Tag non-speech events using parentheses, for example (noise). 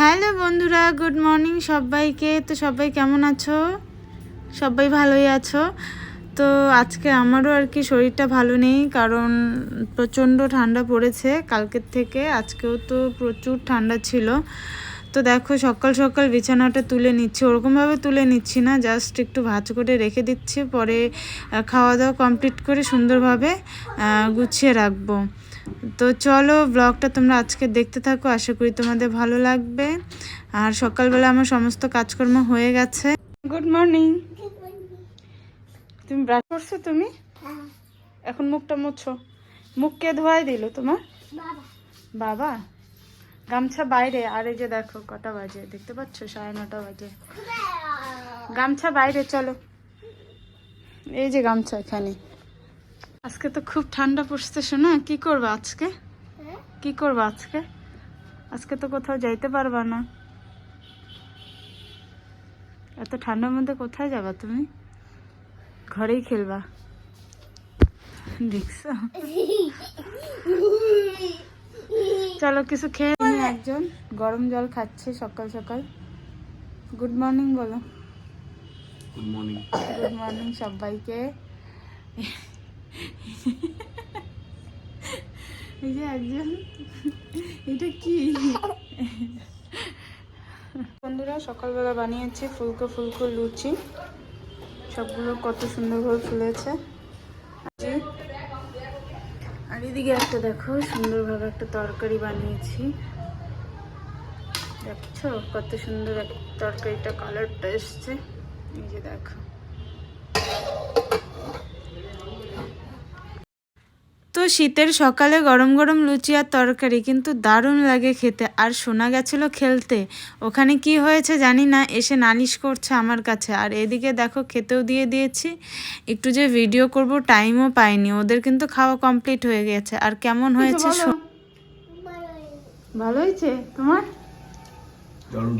Hello বন্ধুরা, good morning সবাইকে। তো সবাই কেমন আছো? সবাই ভালোই আছো? তো আজকে আমারও আর কি শরীরটা ভালো নেই, কারণ প্রচণ্ড ঠান্ডা পড়েছে কালকের থেকে। আজকেও তো প্রচুর ঠান্ডা ছিল। তো দেখো সকাল সকাল বিছানাটা তুলে নিচ্ছি। ওরকমভাবে তুলে নিচ্ছি না জাস্ট একটু ভাজ করে রেখে দিচ্ছি। পরে খাওয়া দাওয়া কমপ্লিট করে সুন্দরভাবে গুছিয়ে রাখব। তো চলো ব্লগটা তোমরা আজকে দেখতে থাকো। আশা করি তোমাদের ভালো লাগবে। আর সকালবেলা আমার সমস্ত কাজকর্ম হয়ে গেছে। গুড মর্নিং তুমি ব্রাশ করছ তুমি? এখন মুখটা মুছো। মুখ কে ধোয়াই দিল তোমার? বাবা? গামছা বাইরে আর এই যে দেখো কটা বাজে দেখতে পাচ্ছ? সাড়ে নটা বাজে। গামছা বাইরে চলো। এই যে গামছা এখানে। আজকে তো খুব ঠান্ডা পড়ছে শোনা। কি করবা আজকে? কি করবা আজকে? আজকে তো কোথাও যাইতে পারবা না। এত ঠান্ডার মধ্যে কোথায় যাবা তুমি? ঘরেই খেলবা। দেখছ? (laughs) চলো কিছু খেয়ে একজন গরম জল খাচ্ছে সকাল সকাল। গুড মর্নিং বলো। গুড মর্নিং গুড মর্নিং সবাইকে। এই যে একজন। এটা কি? বন্ধুরা সকালবেলা বানিয়েছি ফুলকো ফুলকো লুচি। সবগুলো কত সুন্দরভাবে ফুলেছে। আর এদিকে একটা দেখো সুন্দরভাবে একটা তরকারি বানিয়েছি। দেখছ? কত সুন্দর তরকারিটা কালারটা এসছে। এই যে দেখো। তো শীতের সকালে গরম গরম লুচি আর তরকারি কিন্তু দারুণ লাগে খেতে। আর শোনা গেছিল খেলতে। ওখানে কি হয়েছে জানি না এসে নালিশ করছে আমার কাছে। আর এদিকে দেখো খেতেও দিয়ে দিয়েছি। একটু যে ভিডিও করব টাইমও পাইনি। ওদের কিন্তু খাওয়া কমপ্লিট হয়ে গেছে। আর কেমন হয়েছে ভালো হয়েছে? তোমার? দারুণ